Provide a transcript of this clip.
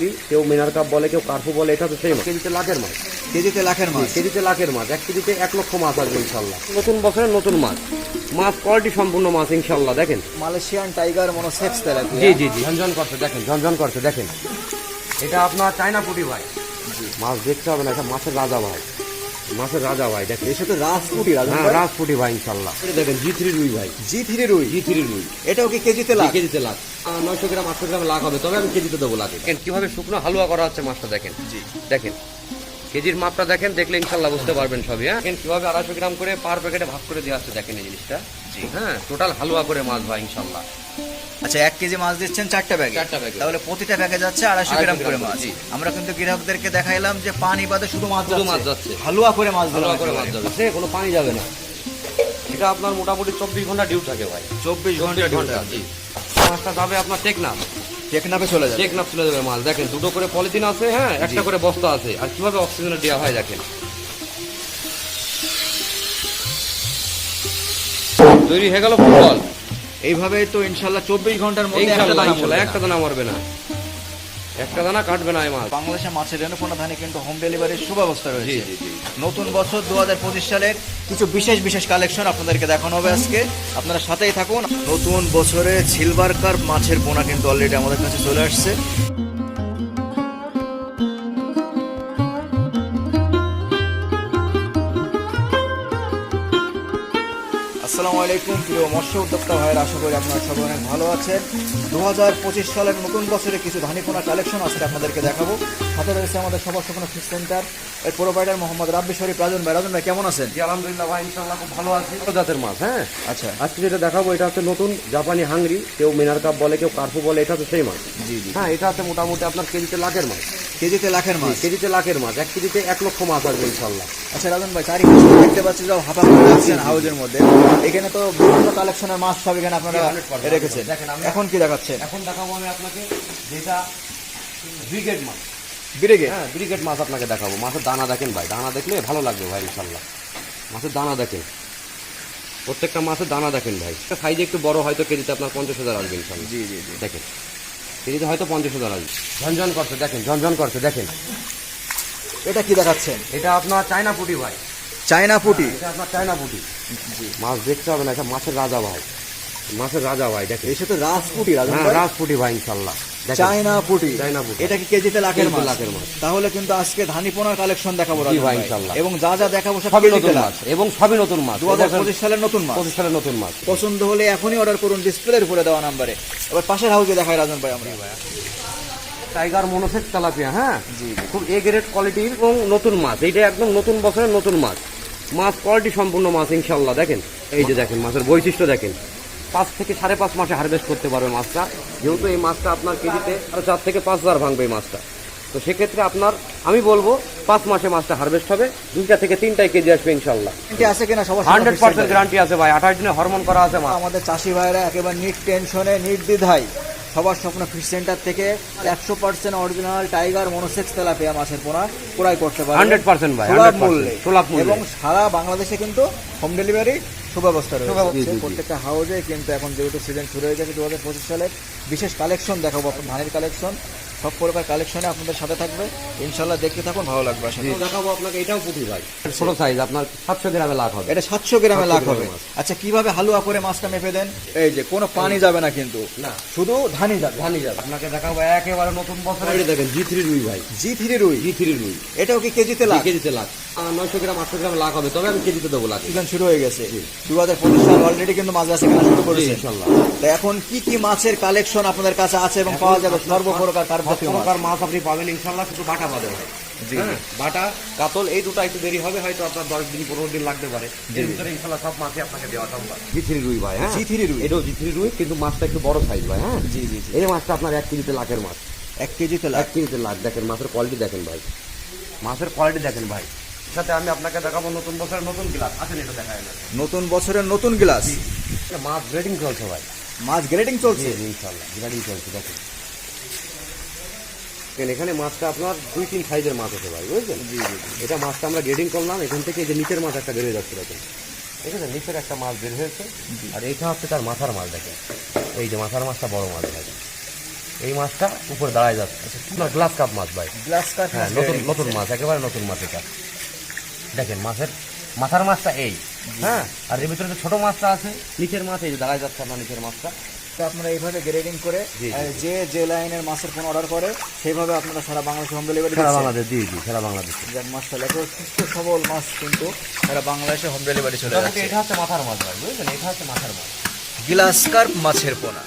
Hungry কেউ মিনার cup বলে কেউ কার্ফু বলে এটা তো সেই মাছ। কেজিতে লাখের মাছ। কেজিতে লাখের মাছ। কেজিতে লাখের মাছ এক কেজিতে এক লক্ষ মাছ আসবে ইনশাল্লাহ। নতুন বছরের নতুন মাছ। মাছ কোয়ালিটি সম্পূর্ণ মাছ ইনশাল্লাহ দেখেন। Malaysian tiger monosex tilapia. জি জি জি ঝনঝন করছে দেখেন ঝনঝন করছে দেখেন। এটা আপনার চায়না পুটি ভাই। মাছ দেখতে হবে না এটা মাছের রাজা ভাই। মাছের রাজা ভাই দেখেন। এর সাথে রাজপুটি রাজা হ্যাঁ রাজপুটি ভাই ইনশাল্লাহ। এটা দেখেন জি থ্রি রুই ভাই। জি থ্রি রুই? জি থ্রি রুই। এটাও কি কেজিতে লাখ? কেজিতে লাখ। নয়শো গ্রাম আটশো গ্রাম লাখ হবে তবে আমি কেজিতে দেবো লাখ কীভাবে শুকনো হালুয়া করা হচ্ছে মাছটা দেখেন। জি। দেখেন কেজির মাপটা দেখেন দেখলে ইনশাল্লাহ বুঝতে পারবেন সবই হ্যাঁ? দেখেন কীভাবে আড়াইশো গ্রাম করে পার প্যাকেটে ভাগ করে দেওয়া হচ্ছে দেখেন এই জিনিসটা। জি। হ্যাঁ টোটাল হালুয়া করে মাছ ভাই ইনশাল্লাহ। আচ্ছা এক কেজি মাছ দিচ্ছেন চারটা ব্যাগে। তাহলে প্রতিটা ব্যাগে যাচ্ছে আড়াইশো গ্রাম করে মাছ। আমরা কিন্তু গ্রাহকদেরকে দেখাইলাম যে পানি বাদে শুধু মাছ শুধু মাছ যাচ্ছে। হালুয়া করে মাছ হালুয়া করে মাছ সে কোনো পানি যাবে না। এটা আপনার মোটামুটি চব্বিশ ঘণ্টা ডিউ থাকে ভাই। চব্বিশ ঘণ্টা ঘণ্টা জি। মাছটা যাবে আপনার টেকনাফ। টেকনাফে চলে যাবে। টেকনাফ চলে যাবে মাল। দেখেন দুটো করে পলিথিন আছে হ্যাঁ? একটা করে বস্তা আছে। আর কীভাবে অক্সিজেন দেওয়া হয় দেখেন। তৈরি হয়ে গেল ফুটবল। এইভাবে তো ইনশাল্লাহ চব্বিশ ঘণ্টার মধ্যে একটা দানা মরবে না। একটা দানা কাটবে না এই মাছ। বাংলাদেশে মাছের রেণুপনা ধানে কিন্তু হোম ডেলিভারির সুব্যবস্থা রয়েছে। নতুন বছর দু হাজার পঁচিশ সালের কিছু বিশেষ বিশেষ কালেকশন আপনাদেরকে দেখানো হবে আজকে। আপনারা সাথেই থাকুন। নতুন বছরে সিলভার কার্প মাছের বোনা কিন্তু অলরেডি আমাদের কাছে চলে আসছে। আসসালামু আলাইকুম। প্রিয় মৎস্য উদ্যোক্তা ভাইয়ের আশা করি আপনারা সবাই অনেক ভালো আছেন। দু হাজার পঁচিশ সালের নতুন বছরে কিছু ধানিপোনা কালেকশন আজকে আপনাদেরকে দেখাবো। সাথে রয়েছে আমাদের সবার স্বপ্ন ফিশ সেন্টার এর প্রোভাইডার মোহাম্মদ রাব্বি শরীফ। রাজন ভাই রাজন ভাই কেমন আছেন? জি আলহামদুলিল্লাহ ভাই ইনশাল্লাহ খুব ভালো আছে। ভালো জাতের মাছ হ্যাঁ? আচ্ছা। আজকে যেটা দেখাবো এটা হচ্ছে নতুন জাপানি হাংরি। কেউ মিনার কাপ বলে কেউ কার্পু বলে এটা তো সেই মাছ। জি জি। হ্যাঁ এটা হচ্ছে মোটামুটি আপনার কেজিতে লাখের মাছ। কেজিতে লাখের মাছ? কেজিতে লাখের মাছ। এক কেজিতে এক লক্ষ মাছ আসবে ইনশাল্লাহ আচ্ছা রাজন ভাই চারিপাশে দেখতে পাচ্ছি যে হাফা করে হাউজের মধ্যে। এখানে তো বিভিন্ন কালেকশনের মাছ সব এখানে আপনারা রেখেছেন। এখন কি দেখাচ্ছেন? এখন দেখাবো আমি আপনাকে যেটা ব্রিগেড মাছ। বিরেগে হ্যাঁ ব্রিগেড মাছ আপনাকে দেখাবো। মাছের দানা দেখেন ভাই দানা দেখলে ভালো লাগবে ভাই ইনশাল্লাহ মাছের দানা দেখেন। প্রত্যেকটা মাছের দানা দেখেন ভাই। সাইজে একটু বড় হয়তো কেজিতে আপনার পঞ্চাশ হাজার আসবে ইনশাল্লাহ জি জি জি। দেখেন কেজিতে হয়তো পঞ্চাশ হাজার আসবে। ঝনঝন করছে দেখেন ঝনঝন করছে দেখেন। এটা কি দেখাচ্ছেন? এটা আপনার চায়না পুটি ভাই। চায়না পুটি। এটা আপনার চায়না পুটি। মাছ দেখতে হবে না এটা মাছের রাজা ভাই। মাছের রাজা ভাই দেখেন। এর সাথে রাজপুটি হ্যাঁ রাজপুটি ভাই ইনশাল্লাহ চায়না পুটি। চায়না পুটি। এটা কি কেজিতে লাখের মাছ? লাখের মাছ। তাহলে কিন্তু আজকে ধানিপোনার কালেকশন দেখাবো জি ভাই, ভাই। ইনশাল্লাহ। এবং যা যা দেখাবো সব সবই নতুন মাছ এবং সবই নতুন মাছ। দু হাজার পঁচিশ সালের নতুন মাছ। পঁচিশ সালের নতুন মাছ। পছন্দ হলে এখনই অর্ডার করুন ডিসপ্লের উপরে দেওয়া নাম্বারে এবার পাশের হাউসে দেখায় রাজন ভাই আমরা। টাইগার মনোসেক তেলাপিয়া হ্যাঁ? জি। খুব এ গ্রেড কোয়ালিটির এবং নতুন মাছ। এইটা একদম নতুন বছরের নতুন মাছ। মাছ কোয়ালিটি সম্পূর্ণ মাছ ইনশাল্লাহ দেখেন এই যে দেখেন মাছের বৈশিষ্ট্য দেখেন। পাঁচ থেকে সাড়ে পাঁচ মাসে হারভেস্ট করতে পারবে মাছটা। যেহেতু এই মাছটা আপনার কেজিতে আরও চার থেকে পাঁচ হাজার ভাঙবে এই মাছটা। তো সেক্ষেত্রে আপনার আমি বলব পাঁচ মাসে মাছটা হারভেস্ট হবে দুইটা থেকে তিনটাই কেজি আসবে ইনশাল্লাহ আছে কিনা সবার হান্ড্রেড পার্সেন্ট গ্যারান্টি আছে ভাই। আঠাশ দিনে হরমোন করা আছে আমাদের চাষি ভাইরা একেবারে নিট টেনশনে নির্দ্বিধায়। সবার স্বপ্ন ফিশ সেন্টার থেকে একশো percent original tiger monosex tilapia মাছের পোনা ক্রয় করতে পারে হান্ড্রেড পার্সেন্ট ভাই, সুলভ মূল্যে। সোলাপ মূল্যে। এবং সারা বাংলাদেশে কিন্তু হোম ডেলিভারি সুব্যবস্থা সুব্যবস্থা, রয়েছে। প্রত্যেকটা হাউজে কিন্তু এখন যেহেতু সিজন শুরু হয়ে গেছে দু হাজার পঁচিশ সালে বিশেষ কালেকশন দেখাবো আপনার ধানের কালেকশন সব প্রকার কালেকশনে আপনাদের সাথে থাকবে। ইনশাল্লাহ দেখতে থাকুন ভালো লাগবে আশা করি। দেখাবো আপনাকে এটাও পুঁটি ভাই। ছোট সাইজ আপনার সাতশো গ্রামে লাখ হবে। এটা সাতশো গ্রামে লাখ হবে। আচ্ছা কীভাবে হালুয়া করে মাছটা মেপে দেন? এই যে কোনো পানি যাবে না কিন্তু। না। শুধু ধানি যাবে। ধানি যাবে। আপনাকে দেখাবো একেবারে নতুন বছর এটা দেখেন জি থ্রি রুই ভাই। জি থ্রি রুই? জি থ্রি রুই। এটাও কি কেজিতে লাখ? কেজিতে লাখ। নয়শো গ্রাম আটশো গ্রাম লাখ হবে। তবে আমি কেজিতে দেবো লাখ। সিজন শুরু হয়ে গেছে। দু হাজার পঁচিশ সাল অলরেডি কিন্তু মাছ বেচা কেনা শুরু করেছে। ইনশাল্লাহ। তো এখন কি কি মাছের কালেকশন আপনাদের কাছে আছে এবং পাওয়া যাবে সর্বপ্রকার কার সব প্রকার মাছ আপনি পাবেন ইনশাল্লাহ শুধু বাটা ভাই জি, হ্যাঁ, বাটা কাতল এই দুটো একটু দেরি হবে হয়তো আপনার দশ দিন পনেরো দিন লাগতে পারে। এর ভিতরে ইনশাল্লাহ সব মাছই আপনাকে দেওয়া সম্ভব। জি থ্রি রুই ভাই হ্যাঁ? জি থ্রি রুই। এটাও জি থ্রি রুই কিন্তু মাছটা একটু বড় সাইজ ভাই হ্যাঁ? জি জি জি। এই মাছটা আপনার এক কেজিতে লাখের মাছ। এক কেজিতে এক কেজিতে লাখ দেখেন মাছের কোয়ালিটি দেখেন ভাই। মাছের কোয়ালিটি দেখেন ভাই। সাথে আমি আপনাকে দেখাবো নতুন বছরের নতুন গ্লাস আসেন এটা দেখায় না। নতুন বছরের নতুন গ্লাস মাছ গ্রেডিং চলছে ভাই। মাছ গ্রেডিং চলছে? ইনশাল্লাহ গ্রেডিং চলছে দেখেন। দেখেন, এখানে মাছটা আপনার দুই তিন সাইজের মাছ আছে ভাই বুঝলেন? এটা মাছটা আমরা গ্রেডিং করলাম এখান থেকে যে নিচের মাছ একটা বেরিয়ে যাচ্ছে দেখেন। ঠিক আছে নিচের একটা মাছ বের হয়েছে আর এইটা হচ্ছে তার মাথার মাছ দেখেন। এই যে মাথার মাছটা বড় মাছ দেখেন। এই মাছটা উপরে দাঁড়ায় যাচ্ছে। না গ্লাস কাপ মাছ ভাই। গ্লাস কাট হ্যাঁ নতুন নতুন মাছ একেবারে নতুন মাছ এটা। দেখেন মাছের মাথার মাছটা এই। হ্যাঁ আর এর ভিতরে যে ছোট মাছটা আছে নিচের মাছ এই যে দাঁড়ায় যাচ্ছে আপনার নিচের মাছটা। তো আপনারা এইভাবে গ্রেডিং করে যে যে লাইনের মাছের ফোন অর্ডার করে সেইভাবে আপনারা সারা বাংলাদেশে হোম ডেলিভারি সারা বাংলাদেশ দিয়ে দিই সারা বাংলাদেশ। যাক মাছটা লেখো সুস্থ সবল মাছ কিন্তু সারা বাংলাদেশে হোম ডেলিভারি চলে যাচ্ছে। এটা হচ্ছে মাথার মাছ ভাই বুঝলেন এটা হচ্ছে মাথার মাছ। গ্লাস কার্প মাছের পোনা।